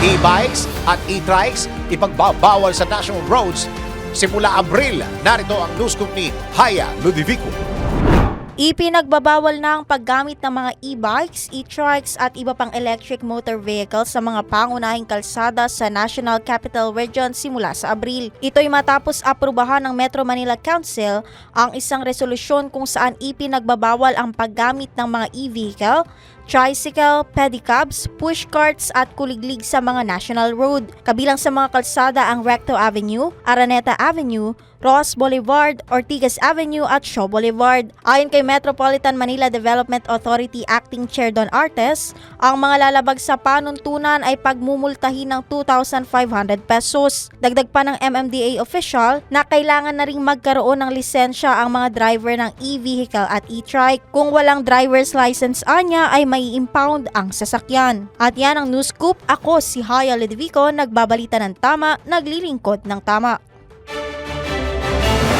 E-bikes at e-trikes ipagbabawal sa national roads simula Abril. Narito ang news scoop ni Haya Ludivico. Ipinagbabawal na ang paggamit ng mga e-bikes, e-trikes at iba pang electric motor vehicles sa mga pangunahing kalsada sa National Capital Region simula sa Abril. Ito'y matapos aprubahan ng Metro Manila Council ang isang resolusyon kung saan ipinagbabawal ang paggamit ng mga e-vehicle, tricycle, pedicabs, pushcarts at kuliglig sa mga national road. Kabilang sa mga kalsada ang Recto Avenue, Araneta Avenue, Ross Boulevard, Ortigas Avenue at Shaw Boulevard. Ayon kay Metropolitan Manila Development Authority Acting Chair Don Artes, ang mga lalabag sa panuntunan ay pagmumultahin ng 2,500 pesos. Dagdag pa ng MMDA official na kailangan na ring magkaroon ng lisensya ang mga driver ng e-vehicle at e-trike. Kung walang driver's license anya ay may impound ang sasakyan. At yan ang news scoop. Ako si Haya Ledevico, nagbabalita ng tama, naglilingkod ng tama.